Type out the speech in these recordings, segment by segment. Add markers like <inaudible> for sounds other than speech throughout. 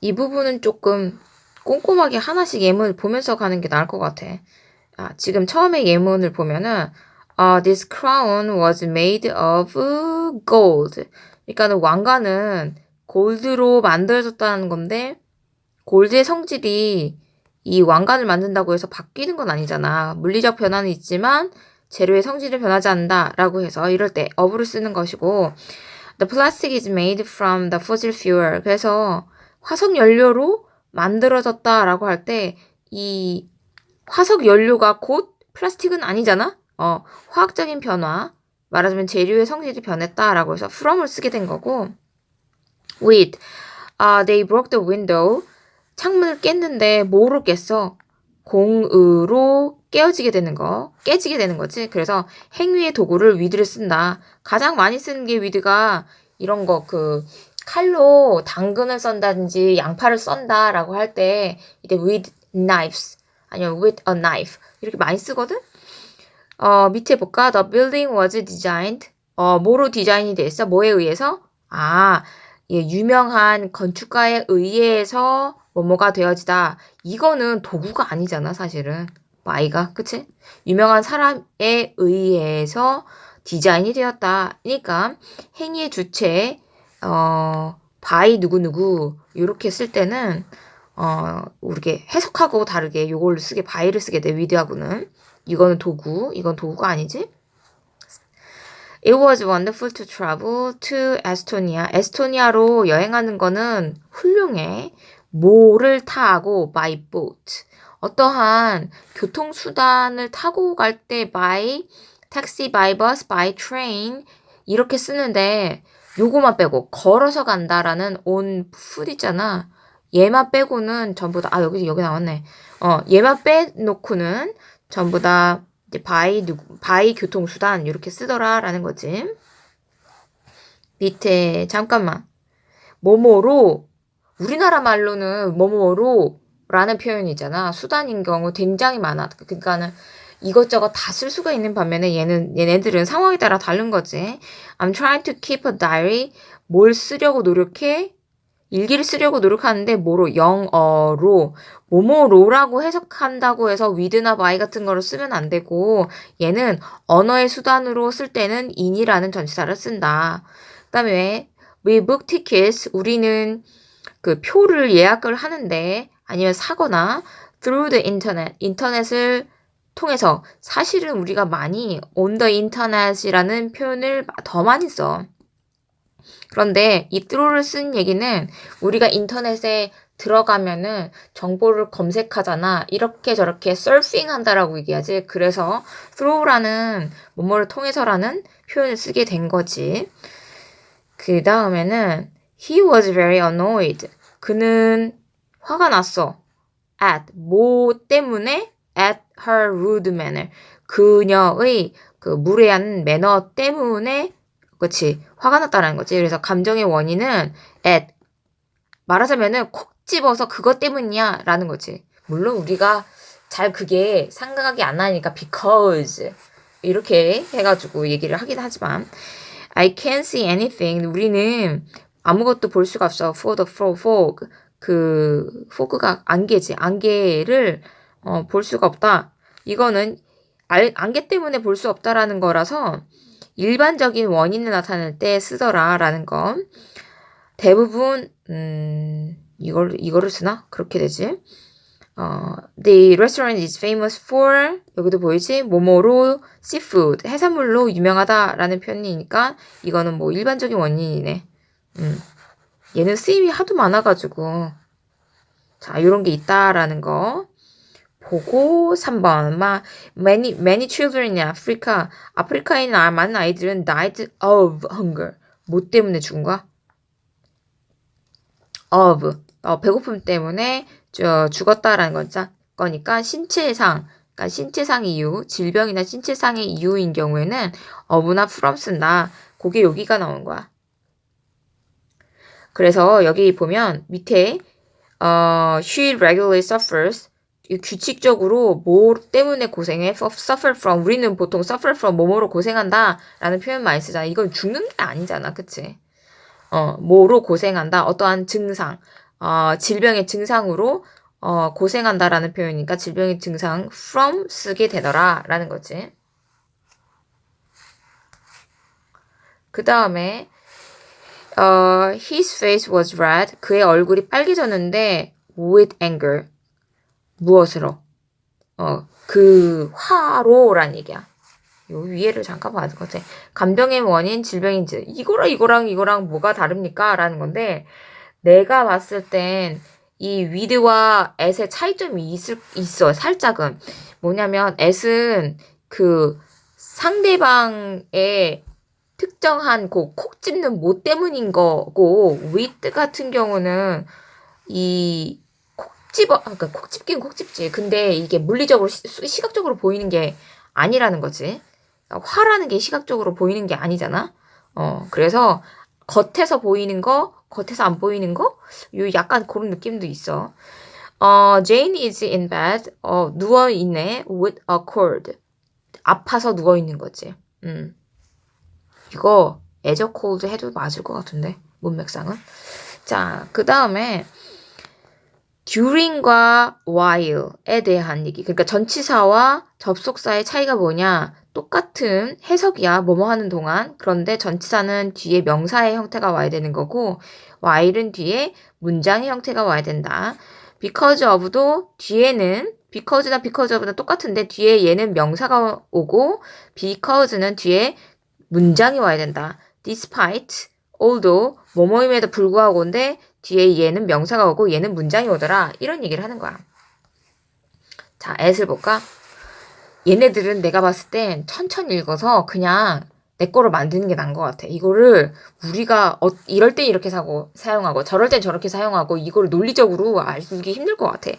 이 부분은 조금 꼼꼼하게 하나씩 예문을 보면서 가는 게 나을 것 같아. 아, 지금 처음에 예문을 보면은 아, this crown was made of gold. 그러니까는 왕관은 골드로 만들어졌다는 건데 골드의 성질이 이 왕관을 만든다고 해서 바뀌는 건 아니잖아. 물리적 변화는 있지만 재료의 성질이 변하지 않는다라고 해서 이럴 때 of를 쓰는 것이고 the plastic is made from the fossil fuel. 그래서 화석 연료로 만들어졌다라고 할 때 이 화석 연료가 곧 플라스틱은 아니잖아. 어, 화학적인 변화. 말하자면 재료의 성질이 변했다라고 해서 from을 쓰게 된 거고 with uh, they broke the window 창문을 깼는데 뭐로 깼어? 공으로 깨어지게 되는 거, 깨지게 되는 거지. 그래서 행위의 도구를 위드를 쓴다. 가장 많이 쓰는 게 위드가 이런 거 그 칼로 당근을 썬다든지 양파를 썬다라고 할 때 이제 with knives 아니면 with a knife 이렇게 많이 쓰거든. 어, 밑에 볼까? The building was designed. 어, 뭐로 디자인이 돼 있어? 뭐에 의해서? 아, 예, 유명한 건축가에 의해서 뭐뭐가 되어지다. 이거는 도구가 아니잖아, 사실은. by가, 그치? 유명한 사람에 의해서 디자인이 되었다. 그러니까 행위의 주체, 어, by 누구누구 이렇게 쓸 때는 어, 우리게 해석하고 다르게 요걸로 쓰게 by를 쓰게 돼, with하고는. 이거는 도구, 이건 도구가 아니지? It was wonderful to travel to Estonia. 에스토니아로 여행하는 거는 훌륭해. 뭐를 타고 by boat. 어떠한 교통수단을 타고 갈 때 by taxi, by bus, by train 이렇게 쓰는데 요거만 빼고 걸어서 간다라는 foot 있잖아. 얘만 빼고는 전부 다, 아, 여기, 여기 나왔네. 어, 얘만 빼놓고는 전부 다 이제 by 누구, by 교통수단 이렇게 쓰더라라는 거지. 밑에, 잠깐만. 뭐뭐로, 우리나라 말로는 뭐뭐로 라는 표현이잖아. 수단인 경우 굉장히 많아. 그러니까는 이것저것 다 쓸 수가 있는 반면에 얘는, 얘네들은 상황에 따라 다른 거지. I'm trying to keep a diary. 뭘 쓰려고 노력해? 일기를 쓰려고 노력하는데 뭐로 영어로 뭐뭐로라고 해석한다고 해서 with나 by 같은 거를 쓰면 안 되고 얘는 언어의 수단으로 쓸 때는 in이라는 전치사를 쓴다. 그다음에 we book tickets 우리는 그 표를 예약을 하는데 아니면 사거나 through the internet 인터넷을 통해서 사실은 우리가 많이 on the internet이라는 표현을 더 많이 써. 그런데 이 through를 쓴 얘기는 우리가 인터넷에 들어가면은 정보를 검색하잖아. 이렇게 저렇게 서핑 한다라고 얘기하지. 그래서 through라는 뭐뭐를 통해서라는 표현을 쓰게 된 거지. 그 다음에는 he was very annoyed. 그는 화가 났어. at 뭐 때문에 at her rude manner. 그녀의 그 무례한 매너 때문에 그치 화가 났다라는 거지. 그래서 감정의 원인은 at 말하자면은 콕 집어서 그것 때문이야 라는 거지. 물론 우리가 잘 그게 생각이 안 나니까 because 이렇게 해가지고 얘기를 하긴 하지만 I can't see anything. 우리는 아무것도 볼 수가 없어. for the fog. 그 fog가 안개지. 안개를 어, 볼 수가 없다. 이거는 알, 안개 때문에 볼 수 없다라는 거라서 일반적인 원인을 나타낼 때 쓰더라라는 거. 대부분 음, 이걸 이거를 쓰나? 그렇게 되지. 어, the restaurant is famous for 여기도 보이지? 뭐뭐로 seafood 해산물로 유명하다라는 표현이니까 이거는 뭐 일반적인 원인이네. 음. 얘는 쓰임이 하도 많아가지고 자 이런 게 있다라는 거 보고 3번. 막 many many children in Africa. 아프리카에 있는 아- 많은 아이들은 died of hunger. 뭐 때문에 죽은 거야? of. 어, 배고픔 때문에 저, 죽었다라는 거자, 거니까 신체상. 그러니까 신체상 이유 질병이나 신체상의 이유인 경우에는 of나 from 쓴다 그게 여기가 나온 거야. 그래서 여기 보면 밑에 어, she regularly suffers 이 규칙적으로 뭐 때문에 고생해? suffer from. 우리는 보통 suffer from 뭐뭐로 고생한다 라는 표현 많이 쓰잖아. 이건 죽는 게 아니잖아. 그치? 어, 뭐로 고생한다. 어떠한 증상. 어, 질병의 증상으로 어, 고생한다라는 표현이니까 질병의 증상 from 쓰게 되더라라는 거지. 그 다음에 어, his face was red. 그의 얼굴이 빨개졌는데 with anger. 무엇으로? 어, 그 화로란 얘기야. 요 위에를 잠깐 봐야 될 것 같아. 감정의 원인, 질병인지 이거랑 이거랑 이거랑 뭐가 다릅니까? 라는 건데 내가 봤을 땐이 with와 at의 차이점이 있을, 있어. 살짝은. 뭐냐면 at은 그 상대방의 특정한 그콕 집는 못 때문인 거고 with 같은 경우는 이콕 집어 그러니까 콕 집긴 콕 집지. 근데 이게 물리적으로 시, 시각적으로 보이는 게 아니라는 거지. 그러니까 화라는 게 시각적으로 보이는 게 아니잖아. 어 그래서 겉에서 보이는 거 겉에서 안 보이는 거? 요 약간 그런 느낌도 있어. 어 Jane is in bed. 어 누워 있네. With a cold 아파서 누워 있는 거지. 음. 이거 애저 콜드 해도 맞을 것 같은데 문맥상은? 자 그 다음에 during과 while에 대한 얘기. 그러니까 전치사와 접속사의 차이가 뭐냐? 똑같은 해석이야. 뭐뭐 하는 동안. 그런데 전치사는 뒤에 명사의 형태가 와야 되는 거고 while은 뒤에 문장의 형태가 와야 된다. because of도 뒤에는 because나 because of나 똑같은데 뒤에 얘는 명사가 오고 because는 뒤에 문장이 와야 된다. despite, although, 뭐뭐임에도 불구하고인데 뒤에 얘는 명사가 오고 얘는 문장이 오더라. 이런 얘기를 하는 거야. 자, 애를 볼까? 얘네들은 내가 봤을 땐 천천히 읽어서 그냥 내 거로 만드는 게 나은 것 같아. 이거를 우리가 어, 이럴 땐 이렇게 사고 사용하고 저럴 땐 저렇게 사용하고 이거를 논리적으로 알기 힘들 것 같아.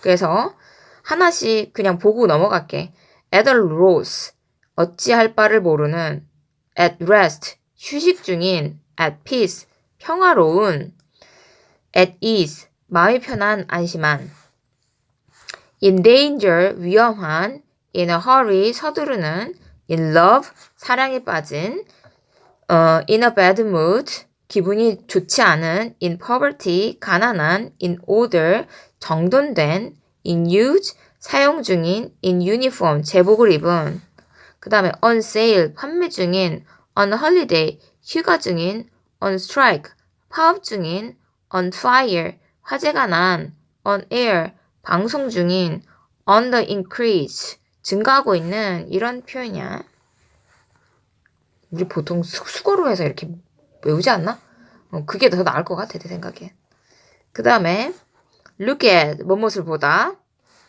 그래서 하나씩 그냥 보고 넘어갈게. At a loss, 어찌할 바를 모르는 at rest, 휴식 중인, at peace, 평화로운, at ease, 마음이 편한, 안심한, in danger, 위험한, in a hurry, 서두르는, in love, 사랑에 빠진, 어, in a bad mood, 기분이 좋지 않은, in poverty, 가난한, in order, 정돈된, in use, 사용 중인, in uniform, 제복을 입은, 그 다음에 on sale, 판매 중인, on holiday, 휴가 중인, on strike, 파업 중인, on fire, 화재가 난, on air, 방송 중인, on the increase, 증가하고 있는 이런 표현이야. 우리 보통 수, 수거로 해서 이렇게 외우지 않나? 어, 그게 더 나을 것 같아, 내 생각엔. 그 다음에 look at, 뭐뭇을 보다.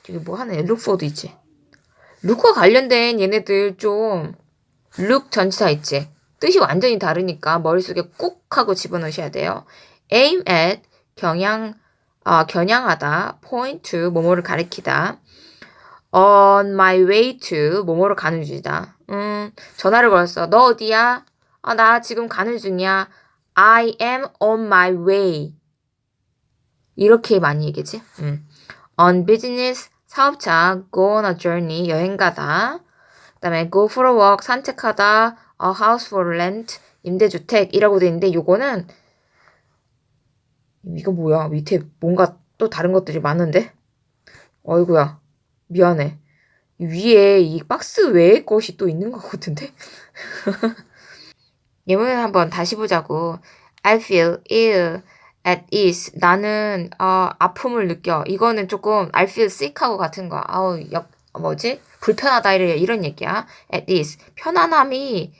여기 뭐 하네, look for도 있지. 룩과 관련된 얘네들 좀룩 전치사 있지. 뜻이 완전히 다르니까 머릿속에 꾹 하고 집어넣으셔야 돼요. Aim at 경향 아, 겨냥하다 point to 뭐뭐를 가리키다 on my way to 뭐뭐로 가는 중이다. 음, 전화를 걸었어. 너 어디야? 아, 나 지금 가는 중이야. I am on my way. 이렇게 많이 얘기지. 음. on business 사업자 go on a journey 여행 가다. 그다음에 go for a walk 산책하다. a house for rent 임대주택이라고 돼 있는데 요거는 이거 뭐야 밑에 뭔가 또 다른 것들이 많은데 어이구야 미안해 위에 이 박스 외의 것이 또 있는 것 같은데 <laughs> 예문을 한번 다시 보자고 I feel ill at ease. 나는 어, 아픔을 느껴. 이거는 조금 I feel sick하고 같은 거. 아우 역 뭐지? 불편하다 이런 이런 얘기야. at ease. 편안함이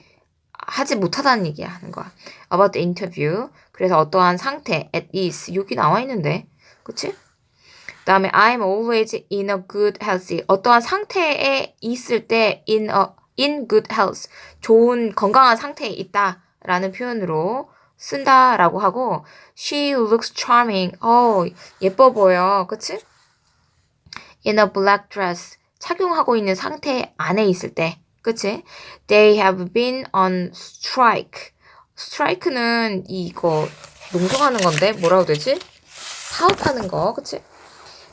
하지 못하다는 얘기야 하는 거야. about the interview. 그래서 어떠한 상태 at ease 여기 나와 있는데, 그치? 그 다음에 I'm always in a good healthy. 어떠한 상태에 있을 때 in a in good health. 좋은 건강한 상태에 있다라는 표현으로 쓴다라고 하고 she looks charming. 어, 예뻐 보여. 그치? in a black dress. 착용하고 있는 상태 안에 있을 때. 그치? They have been on strike. Strike는 이거 농성하는 건데 뭐라고 되지? 파업하는 거. 그치?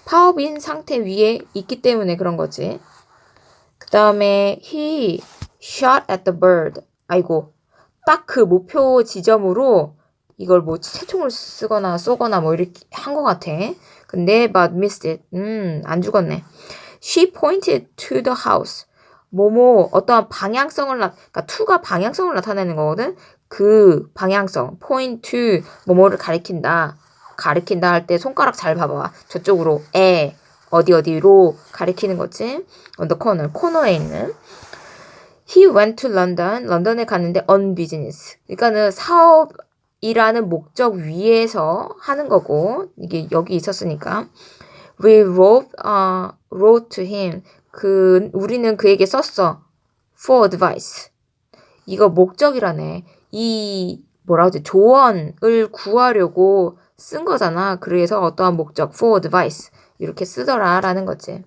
파업인 상태 위에 있기 때문에 그런 거지. 그 다음에 he shot at the bird. 아이고. 딱 그 목표 지점으로 이걸 뭐 새총을 쓰거나 쏘거나 뭐 이렇게 한 것 같아. 근데 but missed it. 음, 안 죽었네. She pointed to the house. 뭐뭐 어떠한 방향성을 나, 그러니까 to가 방향성을 나타내는 거거든. 그 방향성, to 뭐뭐를 가리킨다. 가리킨다 할 때 손가락 잘 봐봐. 저쪽으로 에 어디 어디로 가리키는 거지. the corner 코너에 있는. He went to London. 런던에 갔는데 on business. 그러니까는 사업이라는 목적 위에서 하는 거고 이게 여기 있었으니까. We wrote, uh, wrote to him. 그 우리는 그에게 썼어. For advice. 이거 목적이라네. 이 뭐라 그러지? 조언을 구하려고 쓴 거잖아. 그래서 어떠한 목적 for advice 이렇게 쓰더라라는 거지.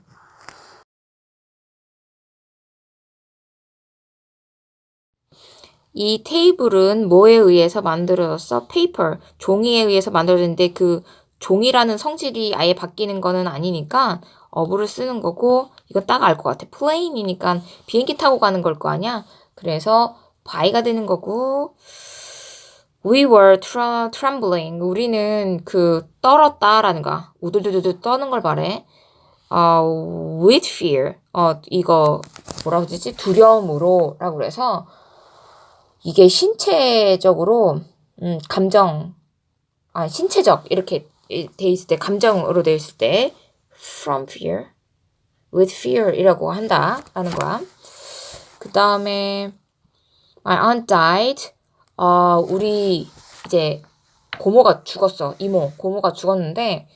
이 테이블은 뭐에 의해서 만들어졌어? paper, 종이에 의해서 만들어졌는데 그 종이라는 성질이 아예 바뀌는 거는 아니니까 어부를 쓰는 거고 이건 딱 알 것 같아. plane이니까 비행기 타고 가는 걸 거 아니야? 그래서 by가 되는 거고 We were trembling. 우리는 그 떨었다라는 거. 우두두두두 떠는 걸 말해. 어, with fear. 어, 이거 뭐라고 그러지? 두려움으로라고 그래서 이게 신체적으로 음, 감정 아 신체적 이렇게 돼 있을 때 감정으로 돼 있을 때 from fear with fear이라고 한다라는 거야. 그 다음에 my aunt died. 어 우리 이제 고모가 죽었어. 이모 고모가 죽었는데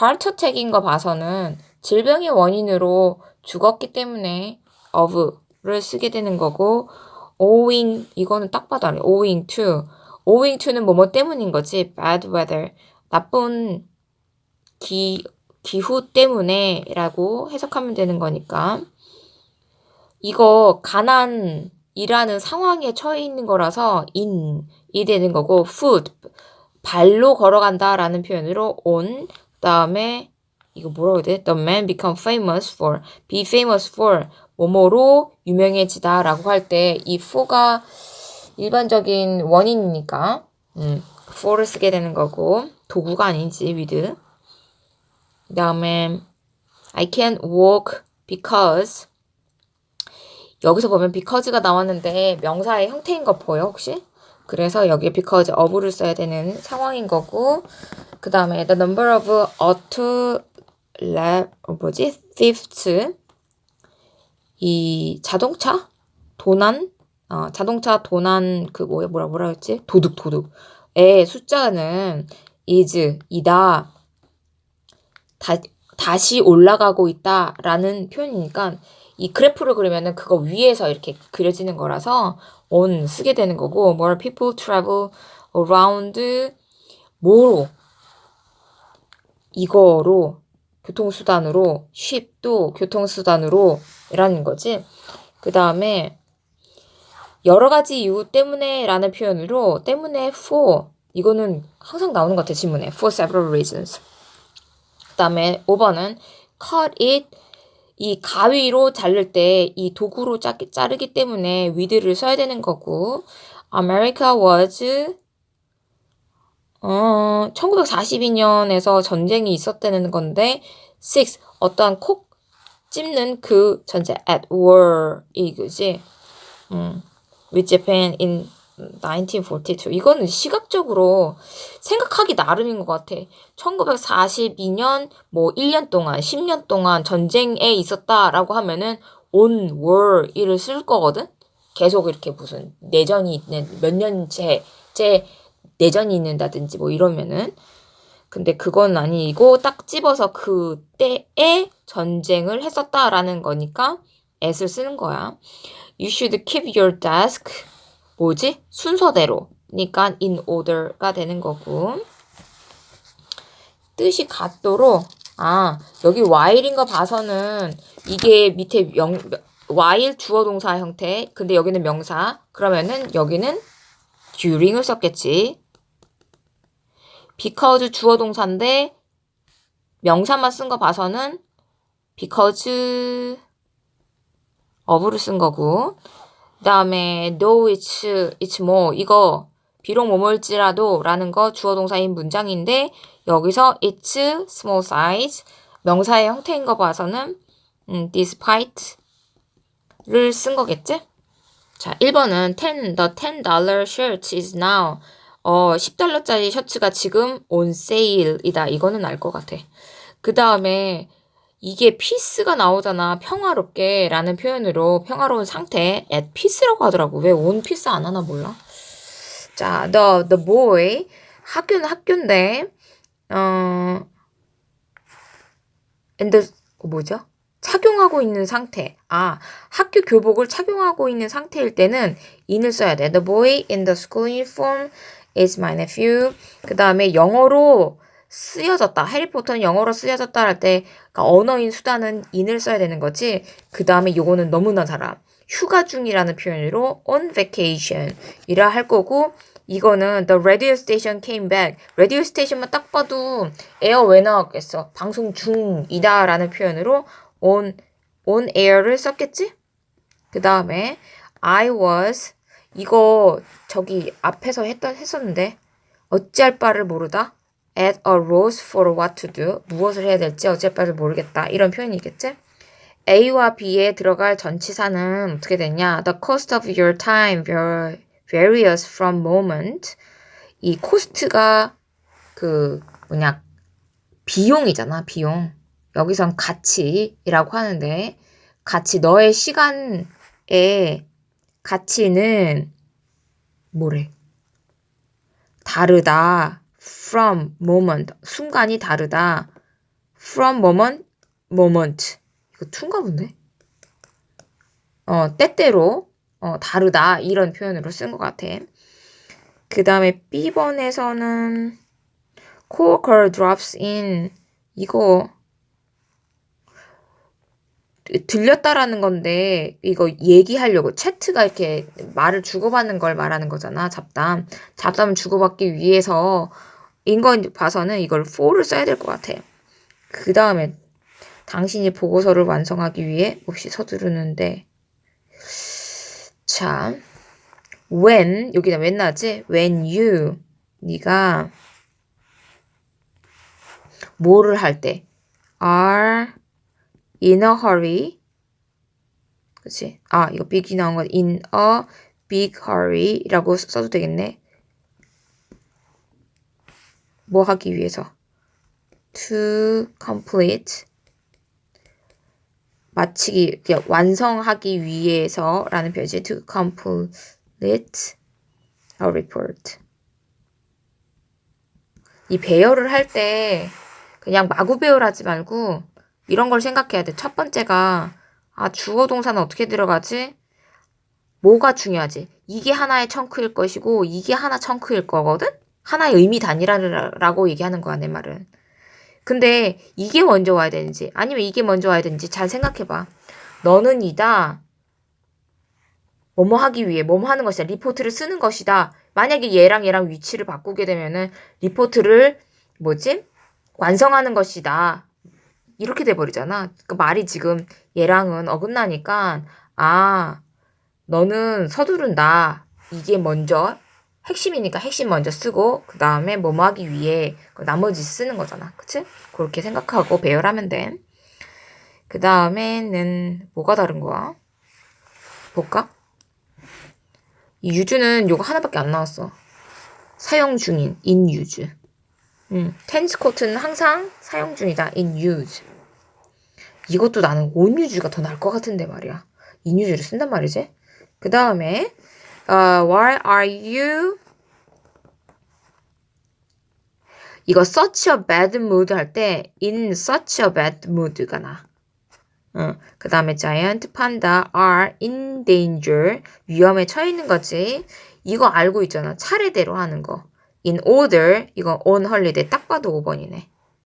heart attack인 거 봐서는 질병의 원인으로 죽었기 때문에 of를 쓰게 되는 거고 owing 이거는 딱 봐도 알아. owing to owing to는 뭐뭐 때문인 거지. bad weather 나쁜 기 기후 때문에라고 해석하면 되는 거니까 이거 가난 이라는 상황에 처해 있는 거라서 in이 되는 거고 foot 발로 걸어간다라는 표현으로 on 그다음에 이거 뭐라고 해야 돼? The man become famous for be famous for 뭐뭐로 유명해지다라고 할 때 이 for가 일반적인 원인이니까 음, for를 쓰게 되는 거고 도구가 아니지 with 그 다음에 I can't walk because 여기서 보면 because가 나왔는데 명사의 형태인 거 보여 혹시? 그래서 여기에 because of를 써야 되는 상황인 거고 그 다음에 the number of auto lap 뭐지? thefts 이 자동차 도난 어, 자동차 도난 그 뭐야 뭐라 뭐라 했지? 도둑 도둑의 숫자는 is 이다 다, 다시 올라가고 있다라는 표현이니까 이 그래프를 그리면은 그거 위에서 이렇게 그려지는 거라서 on 쓰게 되는 거고 more people travel around 뭐로 이거로 교통수단으로 ship도 교통수단으로 라는 거지. 그 다음에 여러 가지 이유 때문에 라는 표현으로 때문에 for 이거는 항상 나오는 것 같아 지문에 for several reasons. 그 다음에 5번은 cut it 이 가위로 자를 때 이 도구로 자, 자르기 때문에 with를 써야 되는 거고 America was 어, 1942년에서 전쟁이 있었다는 건데 6 어떠한 콕 찝는 그 전제 at war 이거지. 음, with Japan in 1942. 이거는 시각적으로 생각하기 나름인 것 같아. 1942년 뭐 1년 동안, 10년 동안 전쟁에 있었다라고 하면은 on war 이를 쓸 거거든. 계속 이렇게 무슨 내전이 있는 몇 년째 째 내전이 있는다든지 뭐 이러면은 근데 그건 아니고 딱 집어서 그 때에 전쟁을 했었다라는 거니까 at을 쓰는 거야. You should keep your desk 뭐지? 순서대로. 그러니까 in order가 되는 거고. 뜻이 같도록 아, 여기 while인 거 봐서는 이게 밑에 명 while 주어 동사 형태. 근데 여기는 명사. 그러면은 여기는 during을 썼겠지. because 주어 동사인데 명사만 쓴 거 봐서는 because of를 쓴 거고 그 다음에 though it's, it's more 이거 비록 뭐뭐일지라도 라는 거 주어 동사인 문장인데 여기서 it's small size 명사의 형태인 거 봐서는 음, despite를 쓴 거겠지? 자, 1번은 10, the 10 shirt is now 어, 10달러짜리 셔츠가 지금 on sale이다. 이거는 알 것 같아. 그 다음에 이게 피스가 나오잖아. 평화롭게 라는 표현으로 평화로운 상태 at peace라고 하더라고. 왜 on peace 안 하나 몰라. 자, the, the boy 학교는 학교인데 어 and the 어, 뭐죠? 착용하고 있는 상태. 아, 학교 교복을 착용하고 있는 상태일 때는 in을 써야 돼. The boy in the school uniform is my nephew. 그 다음에 영어로 쓰여졌다. 해리포터는 영어로 쓰여졌다 할때 그러니까 언어인 수단은 in을 써야 되는 거지. 그 다음에 요거는 너무나 잘 알아. 휴가 중이라는 표현으로 on vacation 이라 할 거고 이거는 the radio station came back. radio station만 딱 봐도 에어 왜 나왔겠어? 방송 중이다라는 표현으로 on on air를 썼겠지? 그 다음에 I was 이거 저기 앞에서 했던 했었는데 어찌할 바를 모르다 at a loss for what to do 무엇을 해야 될지 어찌할 모르겠다 이런 표현이겠지? A와 B에 들어갈 전치사는 어떻게 되냐? The cost of your time var- varies from moment. 이 코스트가 그 뭐냐 비용이잖아 비용. 여기선 가치라고 하는데 가치 너의 시간의 가치는 뭐래? 다르다. From moment 순간이 다르다. from moment moment 이거 투인가 본데? 어 때때로 어 다르다 이런 표현으로 쓴 것 같아. 그 다음에 B번에서는 coworker drops in 이거 들렸다라는 건데 이거 얘기하려고 채트가 이렇게 말을 주고받는 걸 말하는 거잖아 잡담 잡담을 주고받기 위해서 인거 봐서는 이걸 for를 써야 될 것 같아 그 다음에 당신이 보고서를 완성하기 위해 몹시 서두르는데 자 when 여기다 when 나지 when you 네가 뭐를 할 때 are in a hurry. 그치? 아, 이거 big이 나온 거 in a big hurry라고 써도 되겠네. 뭐 하기 위해서? to complete. 마치기, 그냥 완성하기 위해서라는 표현이지. to complete a report. 이 배열을 할 때 그냥 마구 배열하지 말고 이런 걸 생각해야 돼. 첫 번째가 아 주어 동사는 어떻게 들어가지? 뭐가 중요하지? 이게 하나의 청크일 것이고 이게 하나 청크일 거거든? 하나의 의미 단위라고 얘기하는 거야 내 말은. 근데 이게 먼저 와야 되는지 아니면 이게 먼저 와야 되는지 잘 생각해봐. 너는 이다. 뭐뭐 하기 위해 뭐뭐 하는 것이다. 리포트를 쓰는 것이다. 만약에 얘랑 얘랑 위치를 바꾸게 되면은 리포트를 뭐지? 완성하는 것이다. 이렇게 돼버리잖아. 그 말이 지금 얘랑은 어긋나니까, 아, 너는 서두른다. 이게 먼저, 핵심이니까 핵심 먼저 쓰고, 그 다음에 뭐뭐 하기 위해 나머지 쓰는 거잖아. 그치? 그렇게 생각하고 배열하면 돼. 그 다음에는 뭐가 다른 거야? 볼까? 이 유주는 요거 하나밖에 안 나왔어. 사용 중인, in use. 음, 테니스 코트는 항상 사용 중이다. in use. 이것도 나는 on use가 더 나을 것 같은데 말이야. in use를 쓴단 말이지. 그 다음에 uh, why are you 이거 such a bad mood 할 때 in such a bad mood가 나. 어, 그 다음에 giant panda are in danger 위험에 처해 있는 거지. 이거 알고 있잖아. 차례대로 하는 거. in order 이거 on holiday 딱 봐도 5번이네.